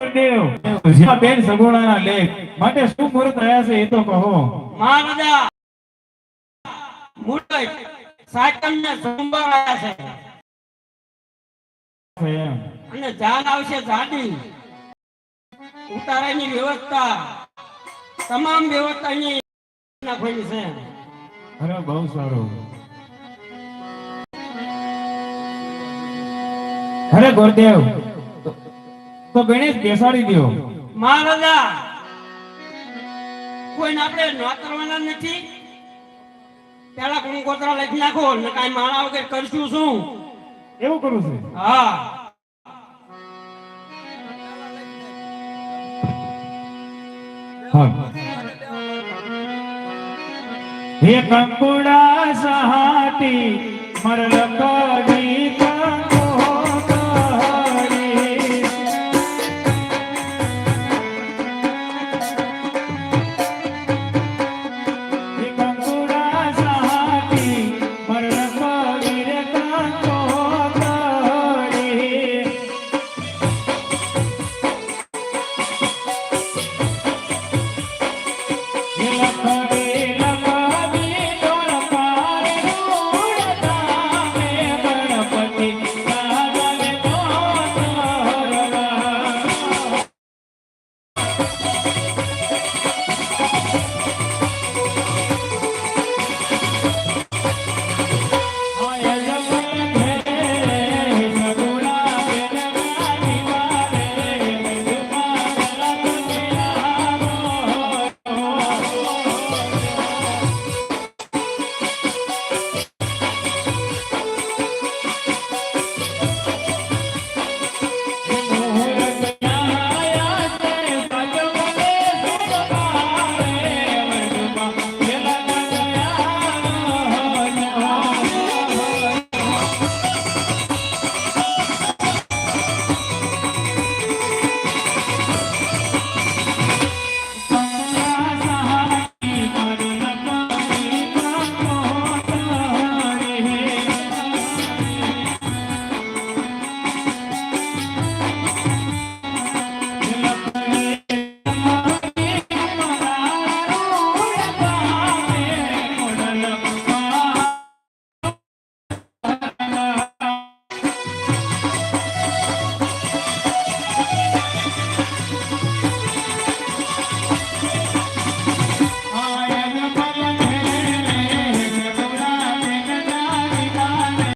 બેન સગુણાના લેખ માટે શું મુહૂર્ત રહ્યા છે એ તો કહો. મહારાજા મુરત સાતમને સોમવાર આવ્યા છે. છે અને જાન આવશે જાડી. ઉતારાની વ્યવસ્થા તમામ વ્યવસ્થાની નાખવાની છે. અરે બહુ સારું. અરે ગુરુદેવ તો- ગણેશ બેસાડી દો મહારાજા કોઈને આપણે નોતરવાના નથી? પેલા કંકોત્રા લખી નાખો ને કાંઈ માળા વગર કરશું શું? એવું કરું છું. હા. હા. કંકુડા સહાટી મર લખડ